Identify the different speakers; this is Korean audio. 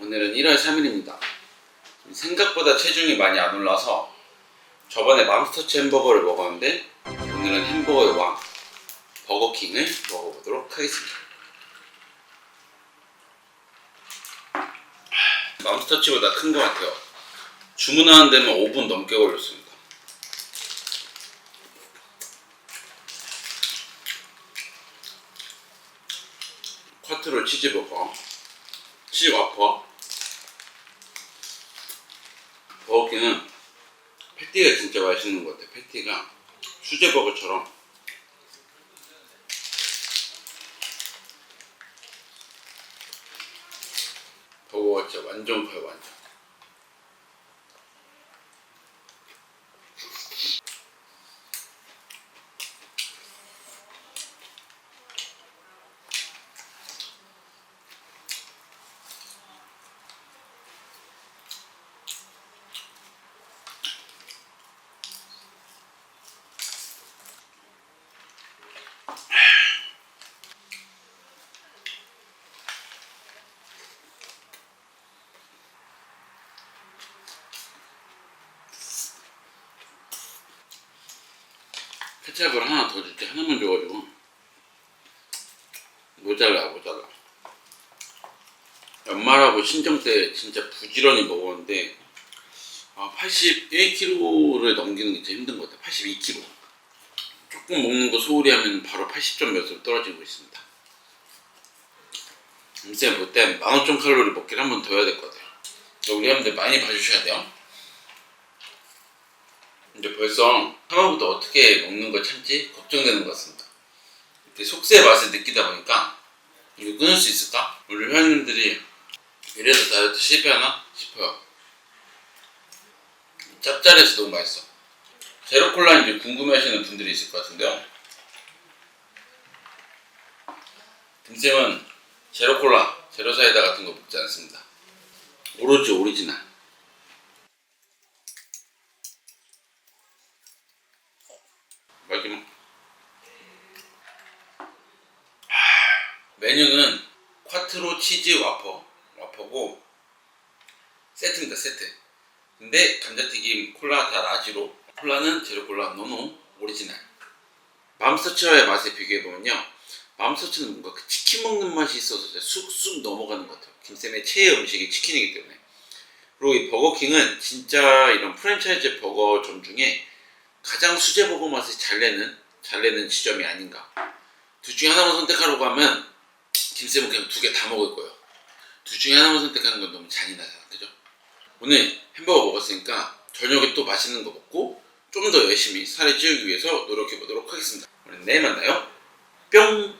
Speaker 1: 오늘은 1월 3일입니다. 생각보다 체중이 많이 안 올라서 저번에 맘스터치 햄버거를 먹었는데 오늘은 햄버거의 왕 버거킹을 먹어보도록 하겠습니다. 맘스터치보다 큰 것 같아요. 주문하는 데는 5분 넘게 걸렸습니다. 쿼트로 치즈버거, 치즈 와퍼. 버거킹은 패티가 진짜 맛있는 것 같아요. 패티가 수제버거처럼 버거가 진짜 완전 커요, 완전. 케찹을 하나 더 줄게. 하나만 줘가지고. 모자라 모자라. 연말하고 신정 때 진짜 부지런히 먹었는데 아, 81kg를 넘기는 게 제일 힘든 것 같아요 82kg 조금 먹는 거 소홀히 하면 바로 80점 몇으로 떨어지고 있습니다 이제 그때 15,000 칼로리 먹기를 한 번 더 해야 될 것 같아요 우리 형들 많이 봐주셔야 돼요 이제 벌써 3월부터 어떻게 먹는 걸 참지 걱정되는 것 같습니다. 이렇게 속세의 맛을 느끼다 보니까 이거 끊을 수 있을까? 우리 회원님들이 이래서 다이어트 실패하나 싶어요. 짭짤해서 너무 맛있어. 제로 콜라 이제 궁금해하시는 분들이 있을 것 같은데요. 김쌤은 제로 콜라, 제로 사이다 같은 거 먹지 않습니다. 오로지 오리지널. 마지막 메뉴는 콰트로 치즈 와퍼 와퍼고 세트입니다 세트 근데 감자튀김 콜라 다 라지로 콜라는 제로콜라 노노 오리지널 맘스터치와의 맛을 비교해보면요 맘스터치는 뭔가 그 치킨 먹는 맛이 있어서 쑥쑥 넘어가는 것 같아요 김쌤의 최애 음식이 치킨이기 때문에 그리고 이 버거킹은 진짜 이런 프랜차이즈 버거점 중에 가장 수제버거 맛을 잘 내는 잘 내는 지점이 아닌가. 둘 중에 하나만 선택하라고 하면 김쌤은 그냥 두 개 다 먹을 거예요. 둘 중에 하나만 선택하는 건 너무 잔인하잖아, 그죠? 오늘 햄버거 먹었으니까 저녁에 또 맛있는 거 먹고 좀 더 열심히 살을 찌우기 위해서 노력해 보도록 하겠습니다. 우리 내일 만나요. 뿅.